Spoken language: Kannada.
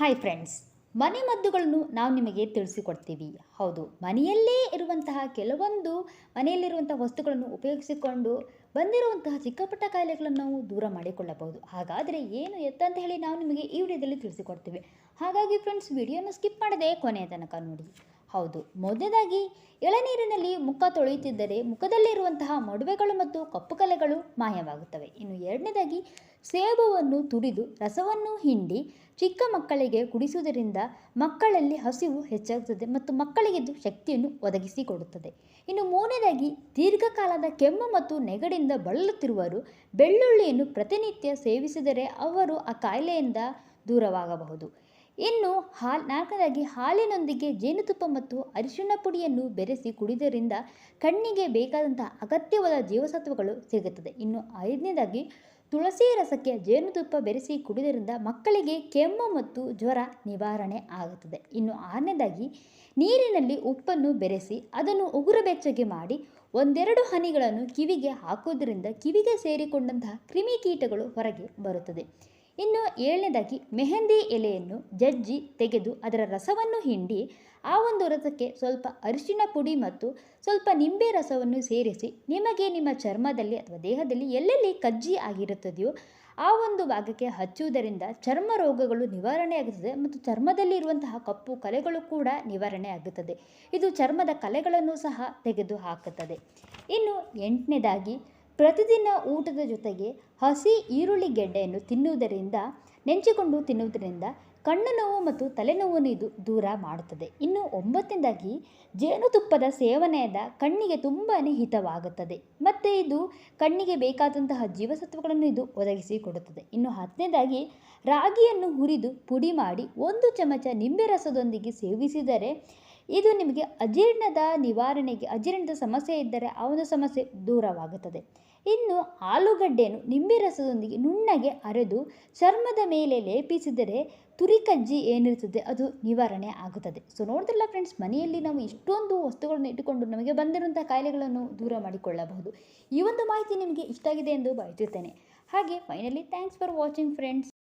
ಹಾಯ್ ಫ್ರೆಂಡ್ಸ್ ಮನೆ ಮದ್ದುಗಳನ್ನು ನಾವು ನಿಮಗೆ ತಿಳಿಸಿಕೊಡ್ತೀವಿ. ಹೌದು, ಮನೆಯಲ್ಲೇ ಇರುವಂತಹ ಕೆಲವೊಂದು, ಮನೆಯಲ್ಲಿರುವಂತಹ ವಸ್ತುಗಳನ್ನು ಉಪಯೋಗಿಸಿಕೊಂಡು ಬಂದಿರುವಂತಹ ಚಿಕ್ಕಪುಟ್ಟ ಕಾಯಿಲೆಗಳನ್ನು ನಾವು ದೂರ ಮಾಡಿಕೊಳ್ಳಬಹುದು. ಹಾಗಾದರೆ ಏನು ಎತ್ತಂತ ಹೇಳಿ ನಾವು ನಿಮಗೆ ಈ ವಿಡಿಯೋದಲ್ಲಿ ತಿಳಿಸಿಕೊಡ್ತೀವಿ. ಹಾಗಾಗಿ ಫ್ರೆಂಡ್ಸ್ ವಿಡಿಯೋನ ಸ್ಕಿಪ್ ಮಾಡದೆ ಕೊನೆಯ ತನಕ ನೋಡಿ. ಹೌದು. ಮೊದಲನೇದಾಗಿ ಎಳನೀರಿನಲ್ಲಿ ಮುಖ ತೊಳೆಯುತ್ತಿದ್ದರೆ ಮುಖದಲ್ಲಿರುವಂತಹ ಮೊಡವೆಗಳು ಮತ್ತು ಕಪ್ಪು ಕಲೆಗಳು ಮಾಯವಾಗುತ್ತವೆ. ಇನ್ನು ಎರಡನೇದಾಗಿ ಸೇಬುವನ್ನು ತುರಿದು ರಸವನ್ನು ಹಿಂಡಿ ಚಿಕ್ಕ ಮಕ್ಕಳಿಗೆ ಕುಡಿಸುವುದರಿಂದ ಮಕ್ಕಳಲ್ಲಿ ಹಸಿವು ಹೆಚ್ಚಾಗುತ್ತದೆ ಮತ್ತು ಮಕ್ಕಳಿಗೆ ಇದು ಶಕ್ತಿಯನ್ನು ಒದಗಿಸಿಕೊಡುತ್ತದೆ. ಇನ್ನು ಮೂರನೇದಾಗಿ ದೀರ್ಘಕಾಲದ ಕೆಮ್ಮು ಮತ್ತು ನೆಗಡಿಯಿಂದ ಬಳಲುತ್ತಿರುವರು ಬೆಳ್ಳುಳ್ಳಿಯನ್ನು ಪ್ರತಿನಿತ್ಯ ಸೇವಿಸಿದರೆ ಅವರು ಆ ಕಾಯಿಲೆಯಿಂದ ದೂರವಾಗಬಹುದು. ಇನ್ನು ಹಾಲ್ ನಾಲ್ಕನೇದಾಗಿ ಹಾಲಿನೊಂದಿಗೆ ಜೇನುತುಪ್ಪ ಮತ್ತು ಅರಿಶಿಣ ಪುಡಿಯನ್ನು ಬೆರೆಸಿ ಕುಡಿದರಿಂದ ಕಣ್ಣಿಗೆ ಬೇಕಾದಂತಹ ಅಗತ್ಯವಾದ ಜೀವಸತ್ವಗಳು ಸಿಗುತ್ತದೆ. ಇನ್ನು ಐದನೇದಾಗಿ ತುಳಸಿ ರಸಕ್ಕೆ ಜೇನುತುಪ್ಪ ಬೆರೆಸಿ ಕುಡಿದರಿಂದ ಮಕ್ಕಳಿಗೆ ಕೆಮ್ಮು ಮತ್ತು ಜ್ವರ ನಿವಾರಣೆ ಆಗುತ್ತದೆ. ಇನ್ನು ಆರನೇದಾಗಿ ನೀರಿನಲ್ಲಿ ಉಪ್ಪನ್ನು ಬೆರೆಸಿ ಅದನ್ನು ಉಗುರು ಬೆಚ್ಚಗೆ ಮಾಡಿ ಒಂದೆರಡು ಹನಿಗಳನ್ನು ಕಿವಿಗೆ ಹಾಕುವುದರಿಂದ ಕಿವಿಗೆ ಸೇರಿಕೊಂಡಂತಹ ಕ್ರಿಮಿಕೀಟಗಳು ಹೊರಗೆ ಬರುತ್ತದೆ. ಇನ್ನು ಏಳನೇದಾಗಿ ಮೆಹಂದಿ ಎಲೆಯನ್ನು ಜಜ್ಜಿ ತೆಗೆದು ಅದರ ರಸವನ್ನು ಹಿಂಡಿ ಆ ಒಂದು ರಸಕ್ಕೆ ಸ್ವಲ್ಪ ಅರಿಶಿನ ಪುಡಿ ಮತ್ತು ಸ್ವಲ್ಪ ನಿಂಬೆ ರಸವನ್ನು ಸೇರಿಸಿ ನಿಮಗೆ ನಿಮ್ಮ ಚರ್ಮದಲ್ಲಿ ಅಥವಾ ದೇಹದಲ್ಲಿ ಎಲ್ಲೆಲ್ಲಿ ಕಜ್ಜಿ ಆಗಿರುತ್ತದೆಯೋ ಆ ಒಂದು ಭಾಗಕ್ಕೆ ಹಚ್ಚುವುದರಿಂದ ಚರ್ಮ ರೋಗಗಳು ನಿವಾರಣೆ ಆಗುತ್ತದೆ ಮತ್ತು ಚರ್ಮದಲ್ಲಿ ಇರುವಂತಹ ಕಪ್ಪು ಕಲೆಗಳು ಕೂಡ ನಿವಾರಣೆ ಆಗುತ್ತದೆ. ಇದು ಚರ್ಮದ ಕಲೆಗಳನ್ನು ಸಹ ತೆಗೆದು ಹಾಕುತ್ತದೆ ಇನ್ನು ಎಂಟನೇದಾಗಿ ಪ್ರತಿದಿನ ಊಟದ ಜೊತೆಗೆ ಹಸಿ ಈರುಳ್ಳಿ ಗೆಡ್ಡೆಯನ್ನು ತಿನ್ನುವುದರಿಂದ, ನೆಂಚಿಕೊಂಡು ತಿನ್ನುವುದರಿಂದ ಕಣ್ಣು ನೋವು ಮತ್ತು ತಲೆನೋವನ್ನು ಇದು ದೂರ ಮಾಡುತ್ತದೆ. ಇನ್ನು ಒಂಬತ್ತನೇದಾಗಿ, ಜೇನುತುಪ್ಪದ ಸೇವನೆಯಿಂದ ಕಣ್ಣಿಗೆ ತುಂಬಾ ಹಿತವಾಗುತ್ತದೆ. ಮತ್ತು ಇದು ಕಣ್ಣಿಗೆ ಬೇಕಾದಂತಹ ಜೀವಸತ್ವಗಳನ್ನು ಇದು ಒದಗಿಸಿಕೊಡುತ್ತದೆ ಇನ್ನು ಹತ್ತನೇದಾಗಿ, ರಾಗಿಯನ್ನು ಹುರಿದು ಪುಡಿ ಮಾಡಿ ಒಂದು ಚಮಚ ನಿಂಬೆ ರಸದೊಂದಿಗೆ ಸೇವಿಸಿದರೆ ಇದು ನಿಮಗೆ ಅಜೀರ್ಣದ ನಿವಾರಣೆಗೆ, ಅಜೀರ್ಣದ ಸಮಸ್ಯೆ ಇದ್ದರೆ ಆ ಒಂದು ಸಮಸ್ಯೆ ದೂರವಾಗುತ್ತದೆ. ಇನ್ನು ಆಲೂಗಡ್ಡೆಯನ್ನು ನಿಂಬೆ ರಸದೊಂದಿಗೆ ನುಣ್ಣಗೆ ಅರೆದು ಚರ್ಮದ ಮೇಲೆ ಲೇಪಿಸಿದರೆ ತುರಿಕಜ್ಜಿ ಏನಿರುತ್ತದೆ, ಅದು ನಿವಾರಣೆ ಆಗುತ್ತದೆ. ಸೊ ನೋಡಿದ್ರಲ್ಲ ಫ್ರೆಂಡ್ಸ್ ಮನೆಯಲ್ಲಿ ನಾವು ಇಷ್ಟೊಂದು ವಸ್ತುಗಳನ್ನು ಇಟ್ಟುಕೊಂಡು ನಮಗೆ ಬಂದಿರುವಂಥ ಕಾಯಿಲೆಗಳನ್ನು ದೂರ ಮಾಡಿಕೊಳ್ಳಬಹುದು. ಈ ಒಂದು ಮಾಹಿತಿ ನಿಮಗೆ ಇಷ್ಟ ಆಗಿದೆ ಎಂದು ಭಾವಿಸುತ್ತೇನೆ ಹಾಗೆ finally thanks for watching friends